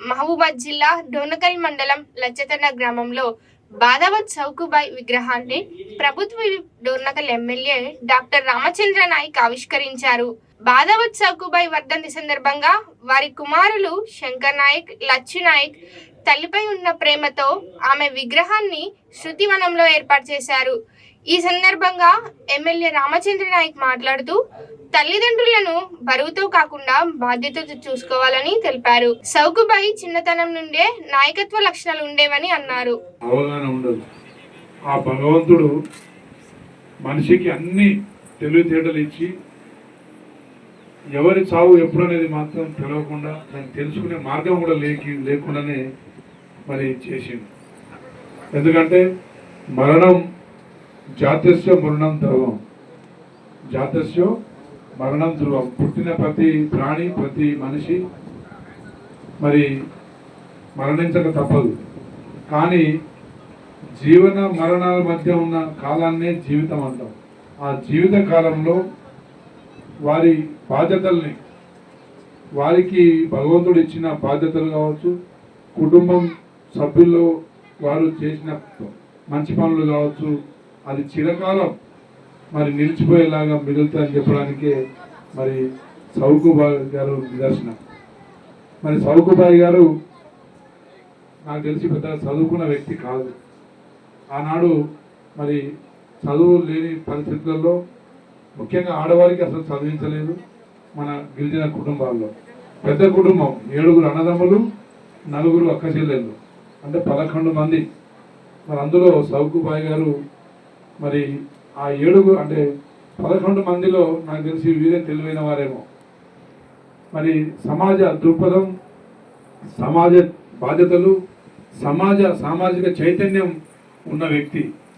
మహబూబాద్ జిల్లా డోనకల్ మండలం లచ్చతన్న గ్రామంలో బాదావత్ సౌకుబాయ్ విగ్రహాన్ని ప్రభుత్వ డోర్నకల్ ఎమ్మెల్యే డాక్టర్ రామచంద్ర నాయక్ ఆవిష్కరించారు. బాదావత్ సౌకుబాయ్ వర్ధంతి సందర్భంగా వారి కుమారులు శంకర్ నాయక్ లచ్చు నాయక్ తల్లిపై ఉన్న ప్రేమతో ఆమె విగ్రహాన్ని శృతివనంలో ఏర్పాటు చేశారు. ఈ సందర్భంగా ఎమ్మెల్యే రామచంద్ర నాయక్ మాట్లాడుతూ తల్లిదండ్రులను బరువుతో కాకుండా బాధ్యతతో చూసుకోవాలని తెలిపారు. సౌకుబాయి చిన్నతనం నుండే నాయకత్వ లక్షణాలు ఉండేవని అన్నారు. అవగాహన ఉండదు. ఆ భగవంతుడు మనిషికి అన్ని తెలివితేటలు ఇచ్చి ఎవరి చావు ఎప్పుడు అనేది మాత్రం తెలియకుండా దాన్ని తెలుసుకునే మార్గం కూడా లేకి లేకుండానే మరి చేసింది ఎందుకంటే మరణం జాతస్య మరణం ధ్రువం. జాతస్య మరణం ధ్రువం. పుట్టిన ప్రతి ప్రాణి ప్రతి మనిషి మరి మరణించక తప్పదు. కానీ జీవన మరణాల మధ్య ఉన్న కాలాన్నే జీవితం అంటాం ఆ జీవిత కాలంలో వారి బాధ్యతల్ని వారికి భగవంతుడు ఇచ్చిన బాధ్యతలు కావచ్చు కుటుంబం సభ్యుల్లో వారు చేసిన మంచి పనులు కావచ్చు అది చిరకాలం మరి నిలిచిపోయేలాగా మిగులుతుందని చెప్పడానికే మరి సౌకుబాయ్ గారు నిదర్శనం. మరి సౌకుబాయ్ గారు నాకు తెలిసి పెద్ద చదువుకున్న వ్యక్తి కాదు. ఆనాడు మరి చదువు లేని పరిస్థితులలో ముఖ్యంగా ఆడవారికి అసలు చదివించలేదు మన గిరిజన కుటుంబాల్లో. పెద్ద కుటుంబం ఏడుగురు అన్నదమ్ములు నలుగురు అక్క చెల్లెళ్ళు అంటే పదకొండు మంది. మరి అందులో సౌకుబాయ్ గారు మరి ఆ ఏడుగురు అంటే పదకొండు మందిలో నాకు తెలిసి వీరే తెలివైన వారేమో. మరి సమాజ దృక్పథం సమాజ బాధ్యతలు సమాజ సామాజిక చైతన్యం ఉన్న వ్యక్తి.